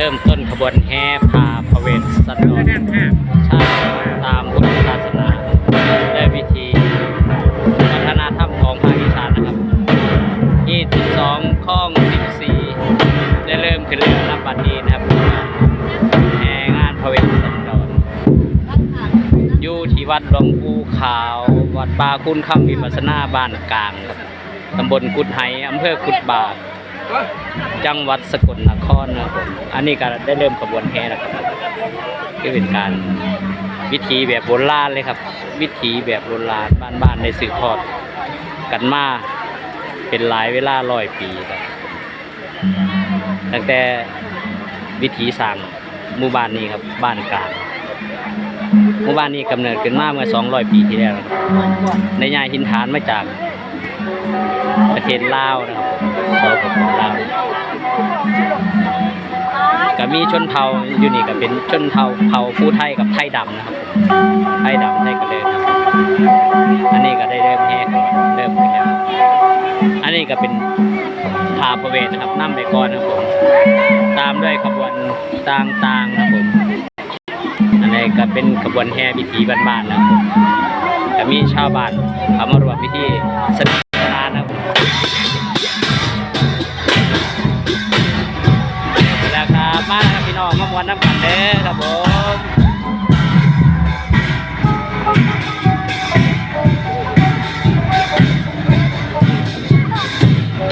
ริ่มต้นขบวนแห่พาพระเวทสันดรใชาติตามพุทธศาสนาและวิธีวัฒนธรรมของภาคอีสานนะครับ22ข้อง 14 ได้เริ่มขึ้นแล้วนับบัดนี้นะครับแห่งานพระเวทสันดรอยู่ที่วัดหลวงปู่ขาว วัดป่าคุณคำวิปัสสนาบ้านกลางครับตำบลกุดไหอำเภอกุดบาก จังหวัดสกลนครนะครับผมอันนี้ก็ได้เริ่มขบวนแห่แล้วครับก็เป็นการวิธีแบบโบราณเลยครับ วิธีแบบโบราณบ้านๆในสืบทอดกันมาเป็นหลายเวลาร้อยปีครับตั้งแต่วิธีสร้างหมู่บ้านนี้ครับบ้านกลางหมู่บ้านนี้กำเนิดขึ้นมาเมื่อ 200 ปีที่แล้วในยายหินฐานมาจาก ประเทศลาวนะครับผมสปปลาวก็มีชนเผ่าอยู่นี่ก็เป็นชนเผ่าเผ่าผู้ไทยกับไทยดำนะครับ ไทยดำไทยกระเลยครับอันนี้ก็ได้เริ่มแหกเริ่มขึ้นแล้วอันนี้ก็เป็นพาประเวทนะครับนั่ไปก่อนนะครับผมตามด้วยขบวนต่างๆนะครับผมอันนี้ก็เป็นขบวนแห่พิธีบ้านๆนะครับผมก็มีชาวบ้านเขามารวมพิธีสนุกสนา วนน้ำกันเด้อครับผม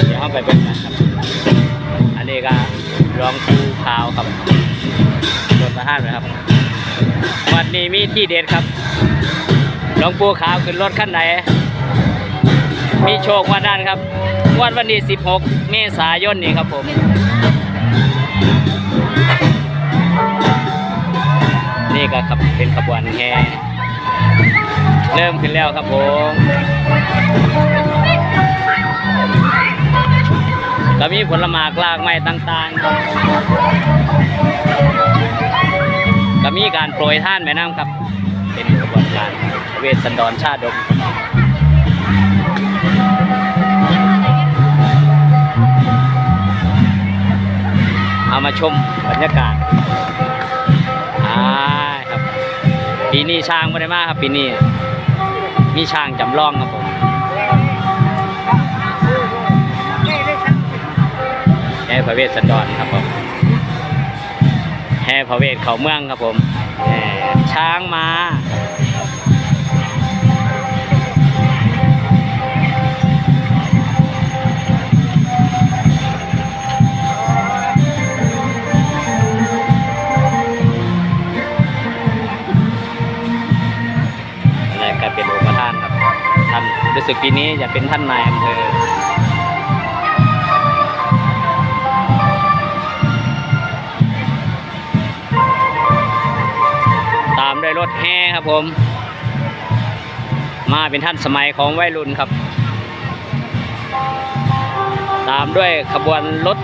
เดี๋ยวเราไปเป็นกันครับ อันนี้ก็รองคูขาวครับรถประหารนะครับ วันนี้มีที่เด็ดครับหลวงปูขาวขึ้นรถขั้นไหน มีโชควันนั้นครับวันวันที่16 เมษายนนี้ครับผม นี่ก็ครับเป็นขบวนแห่เริ่มขึ้นแล้วครับผมก็มีผลหมากลากไม้ต่างๆก็มีการโปรยท่านแม่น้ำครับ เป็นกระบวนการเวสสันดรชาดกเอามาชมบรรยากาศ ปีนี้ช้างไม่ได้มากครับ ปีนี้มีช้างจำลองครับผมแห่พระเวสสันดรครับผมแห่พระเวสเขาเมืองครับผมช้างมา สึกปีนี้จะเป็นท่านนายอำเภอตามด้วยรถแห่ครับผม มาเป็นท่านสมัยของวัยรุ่นครับ ตามด้วยขบวนรถ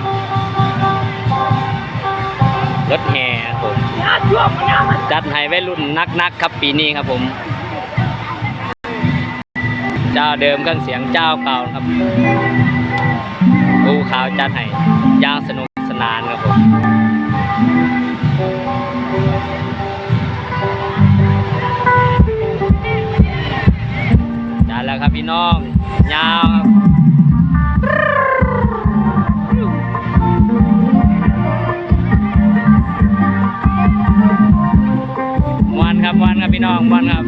รถแห่ครับผมจัดให้วัยรุ่นนักๆครับปีนี้ครับผม เจ้าเดิมเครื่องเสียงเจ้าเก่าครับภูขาวจัดให้ยางสนุกสนานครับผมได้แล้วครับพี่น้องยาวครับวันครับวันครับพี่น้องวันครับ